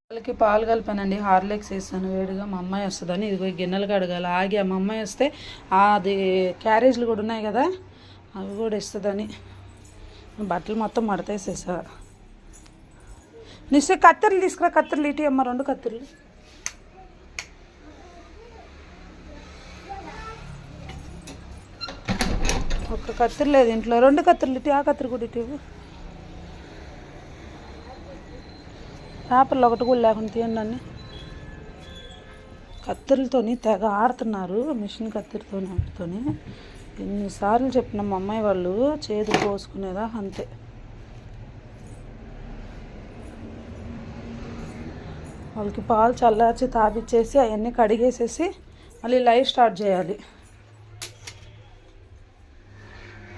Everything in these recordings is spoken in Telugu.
వాళ్ళకి పాలు కలిపానండి హార్లిక్స్ వేసాను వేడిగా మా అమ్మాయి వస్తుందని. ఇదిగో గిన్నెలు కడగాలి. ఆగి మా అమ్మాయి వస్తే అది క్యారేజ్లు కూడా ఉన్నాయి కదా అవి కూడా ఇస్తుందని. బట్టలు మొత్తం మడతేసేసా. నిశ్చయ కత్తెరలు తీసుకురా కత్తెరలు ఇటు అమ్మ రెండు కత్తెరలు. ఒక్క కత్తెర లేదు ఇంట్లో. రెండు కత్తెరలు ఇటు ఆ కత్తిరి కూడా ఇటు పేపర్లు ఒకటి కూడా లేకుండా తీయండి కత్తెరలతోని తెగ ఆడుతున్నారు మిషన్ కత్తెరతో వాటితోని. ఎన్నిసార్లు చెప్పిన మా అమ్మాయి వాళ్ళు చేతులు కోసుకునేదా అంతే. వాళ్ళకి పాలు చల్లార్చి తాపిచ్చేసి అవన్నీ కడిగేసేసి మళ్ళీ లైవ్ స్టార్ట్ చేయాలి.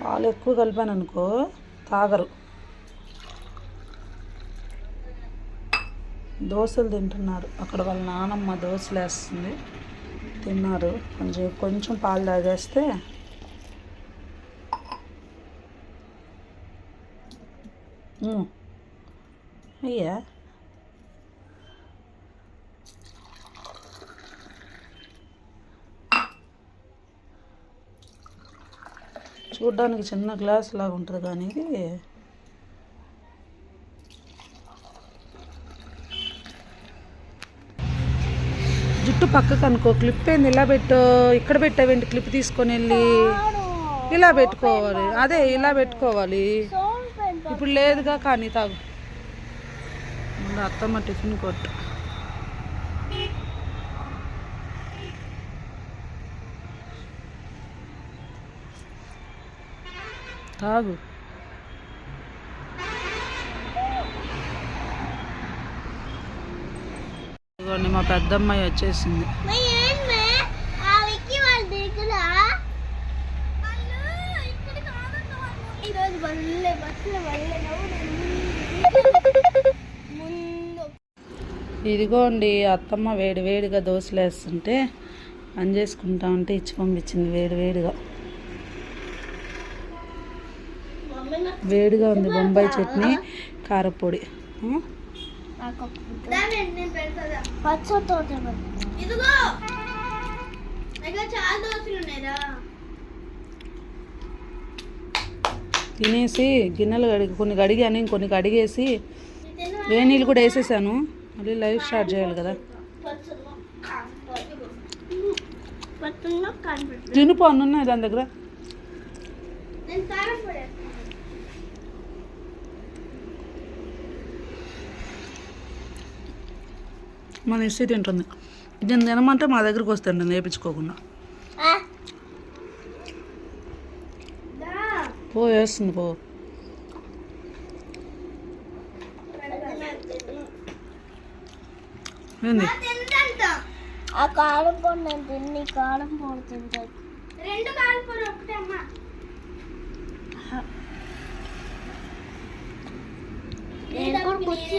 పాలు ఎక్కువ కలిపాను అనుకో తాగరు. దోశలు తింటున్నారు. అక్కడ వాళ్ళ నానమ్మ దోశలు వేస్తుంది. తిన్నారు. కొంచెం కొంచెం పాలు తాగేస్తే అయ్యా. చూడ్డానికి చిన్న గ్లాస్ లాగా ఉంటుంది కానీ ఇది జుట్టు పక్కకు అనుకో. క్లిప్ ఏంది? ఇలా పెట్టు. ఇక్కడ పెట్టావేంటి? క్లిప్ తీసుకొని వెళ్ళి. ఇలా పెట్టుకోవాలి. అదే ఇలా పెట్టుకోవాలి. ఇప్పుడు లేదుగా కానీ తాగు. ముందు అత్తమ్మ టిఫిన్ కొట్టు. తాగు ఇదిగోండి మా పెద్దమ్మాయి వచ్చేసింది. ఇదిగోండి అత్తమ్మ వేడి వేడిగా దోశలు వేస్తుంటే పని చేసుకుంటా ఉంటే ఇచ్చి పంపించింది వేడి వేడిగా. వేడిగా ఉంది బొంబాయి చట్నీ కారపొడి? పచ్చతో ఇదిగో చాలా దోశలు ఉన్నాయిరా తినేసి గిన్నెలు కడిగి కొన్ని కడిగాను ఇంకొన్ని కడిగేసి వేడి నీళ్ళు కూడా వేసేసాను. మళ్ళీ లైవ్ స్టార్ట్ చేయాలి కదా. తినుపు అన్ని ఉన్నాయి దాని దగ్గర నేను కారం పడేస్తాను మన ఇస్తే తింటుంది ఇది తినమంటే మా దగ్గరికి వస్తుంది నేర్పించుకోకుండా పో వేస్తుంది పో. ఏంది? ఆ కారం పొడి నేను తిన్ని కారం పొడి తింటాను రెండు కారం పొడి ఒకటే అమ్మా. నేను కూడా కుర్చీ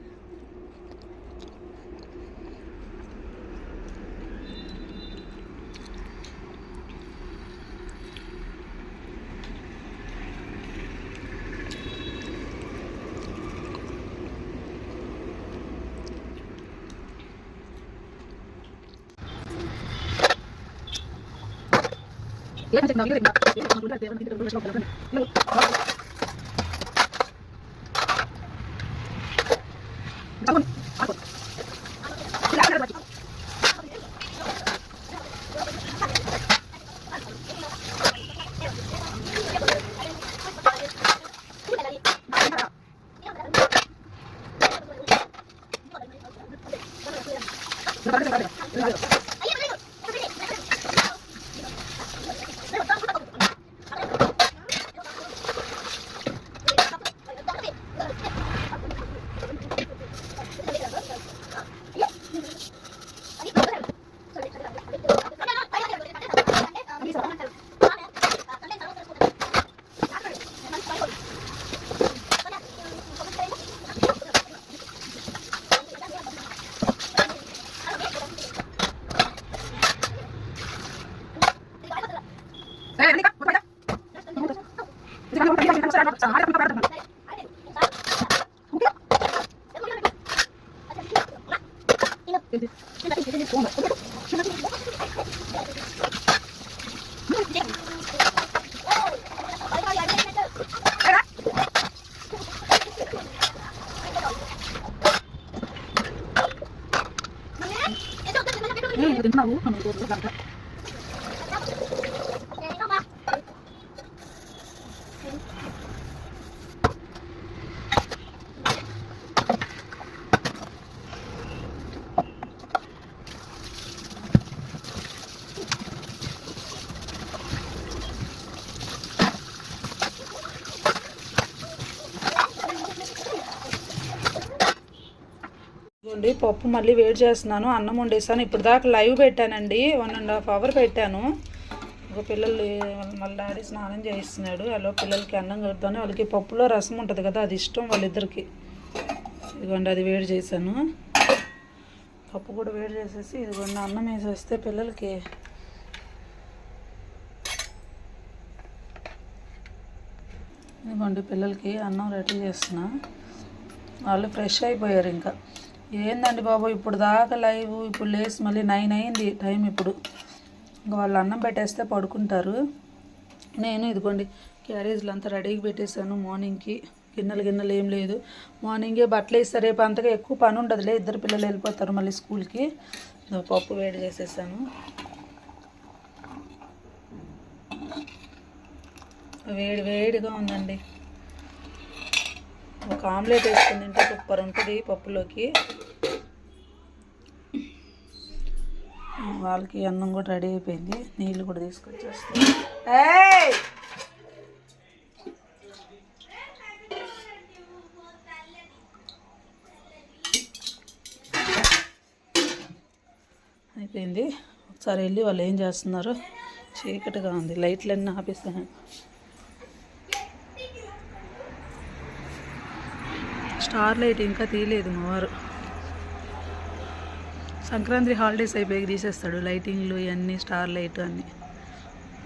Gracias. ఒకే దోశ కదా తినేది వెళ్ళి వేపించుకుంటా వద్దులే చాలు ఒకటి చెల్లి తింటుంది ఒకటి నేను తింటా తిన్నావు ఇదిగోండి పప్పు మళ్ళీ వేడి చేస్తున్నాను అన్నం వండేసాను. ఇప్పుడు దాకా లైవ్ పెట్టానండి వన్ అండ్ హాఫ్ అవర్ పెట్టాను. ఒక పిల్లలు మళ్ళీ డాడీ స్నానం చేయిస్తున్నాడు. అలా పిల్లలకి అన్నం కలుపుతాను. వాళ్ళకి పప్పులో రసం ఉంటుంది కదా అది ఇష్టం వాళ్ళిద్దరికి. ఇదిగోండి అది వేడి చేశాను. పప్పు కూడా వేడి చేసేసి ఇదిగోండి అన్నం వేసేస్తే పిల్లలకి ఇదిగోండి పిల్లలకి అన్నం రెడీ చేస్తున్నా. వాళ్ళు ఫ్రెష్ అయిపోయారు ఇంకా. ఏందండి బాబు ఇప్పుడు దాకా లైవ్ ఇప్పుడు లేచి మళ్ళీ నైన్ అయింది టైం ఇప్పుడు. ఇంకా వాళ్ళు అన్నం పెట్టేస్తే పడుకుంటారు. నేను ఇదిగోండి క్యారేజీలు అంతా రెడీగా పెట్టేశాను మార్నింగ్కి. గిన్నెలు గిన్నెలు ఏం లేదు. మార్నింగే బట్టలు వేస్తారు రేపు అంతగా ఎక్కువ పని ఉండదులే ఇద్దరు పిల్లలు వెళ్ళిపోతారు మళ్ళీ స్కూల్కి. పప్పు వేడి చేసేసాను. వేడి వేడిగా ఉందండి. ఒక ఆమ్లెట్ వేసుకుని తింటే సూపర్ ఉంటుంది పప్పులోకి. వాళ్ళకి అన్నం కూడా రెడీ అయిపోయింది. నీళ్ళు కూడా తీసుకొచ్చేస్తాను ఏయ్! అయిపోయింది. ఒకసారి వెళ్ళి వాళ్ళు ఏం చేస్తున్నారు? చీకటిగా ఉంది. లైట్లన్నీ ఆపేస్తాను స్టార్ లైట్ ఇంకా తీయలేదు మా వారు. సంక్రాంతి హాలిడేస్ అయిపోయి తీసేస్తాడు. లైటింగ్లు ఇవన్నీ స్టార్ లైట్ అన్నీ.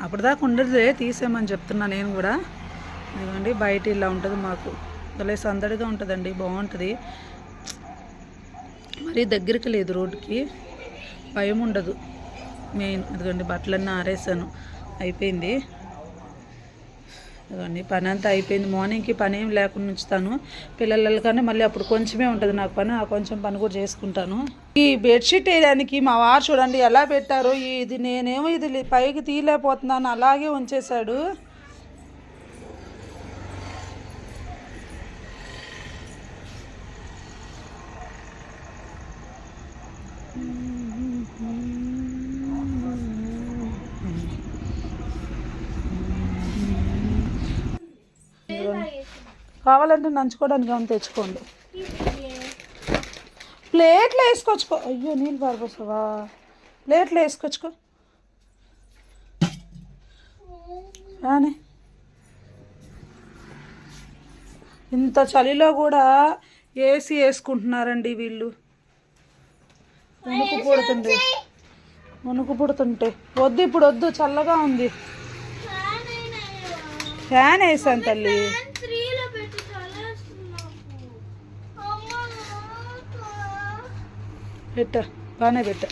అప్పటిదాకా ఉండదులే తీసేయమని చెప్తున్నా నేను కూడా. ఇదిగోండి బయట ఇలా ఉంటుంది మాకు. భలే సందడిగా ఉంటుందండి బాగుంటుంది. మరీ దగ్గరికి లేదు రోడ్డుకి. భయం ఉండదు. మెయిన్ ఇదిగోండి బట్టలన్నీ ఆరేసాను. అయిపోయింది. అదండి పని అంతా అయిపోయింది. మార్నింగ్కి పని ఏం లేకుండా ఉంచుతాను. పిల్లలు కానీ మళ్ళీ అప్పుడు కొంచెమే ఉంటుంది నాకు పని ఆ కొంచెం పని కూడా చేసుకుంటాను. ఈ బెడ్షీట్ వేయడానికి మా వారు చూడండి ఎలా పెట్టారో. ఇది నేనేమో ఇది పైకి తీయలేకపోతున్నాను అలాగే ఉంచేశాడు. కావాలంటే నంచుకోవడానికి ఏమైనా తెచ్చుకోండి. ప్లేట్లు వేసుకొచ్చుకో. అయ్యో నీళ్ళు పారిపోసావా ప్లేట్లు వేసుకొచ్చుకో. కానీ ఇంత చలిలో కూడా ఏసీ వేసుకుంటున్నారండి వీళ్ళు. మునుకు పుడుతుంటే. మునుకు పుడుతుంటే. వద్దు ఇప్పుడు వద్దు చల్లగా ఉంది. ఫ్యాన్ వేసాను తల్లి. పెట్టి బాగానే పెట్ట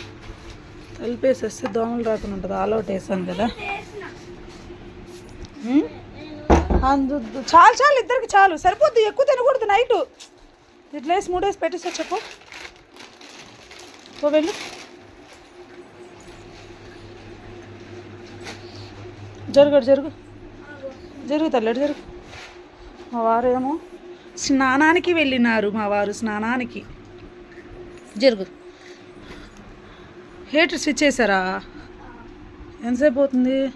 తలిపేసేస్తే దోమలు రాకుండా ఉంటుంది. ఆల్ అవుట్ వేసాను కదా? అందు చాలు చాలు ఇద్దరికి చాలు. సరిపోద్ది ఎక్కువ తినకూడదు నైట్. ఇట్లా వేసి మూడేసి పెట్టేసా చెప్పు. ఓ వెళ్ళు. జరుగు జరుగు. జరుగు తల్లడు జరుగు. మా వారేమో స్నానానికి వెళ్ళినారు మా వారు స్నానానికి. జరుగు. హీటర్ స్విచ్ చేశారా? ఎంతసేపు అవుతుంది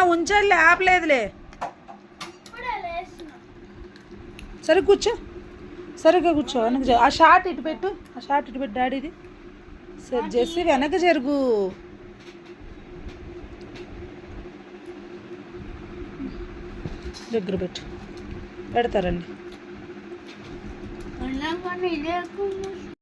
ఉంచాలి ఆపలేదులే. సరే కూర్చో. సరిగ్గా కూర్చో వెనక ఆ షార్ట్ ఇటు పెట్టు. ఆ షార్ట్ ఇటు పెట్టు డాడీది. సెట్ చేసి వెనక జరుగు. దగ్గర పెట్టు. పెడతారండి.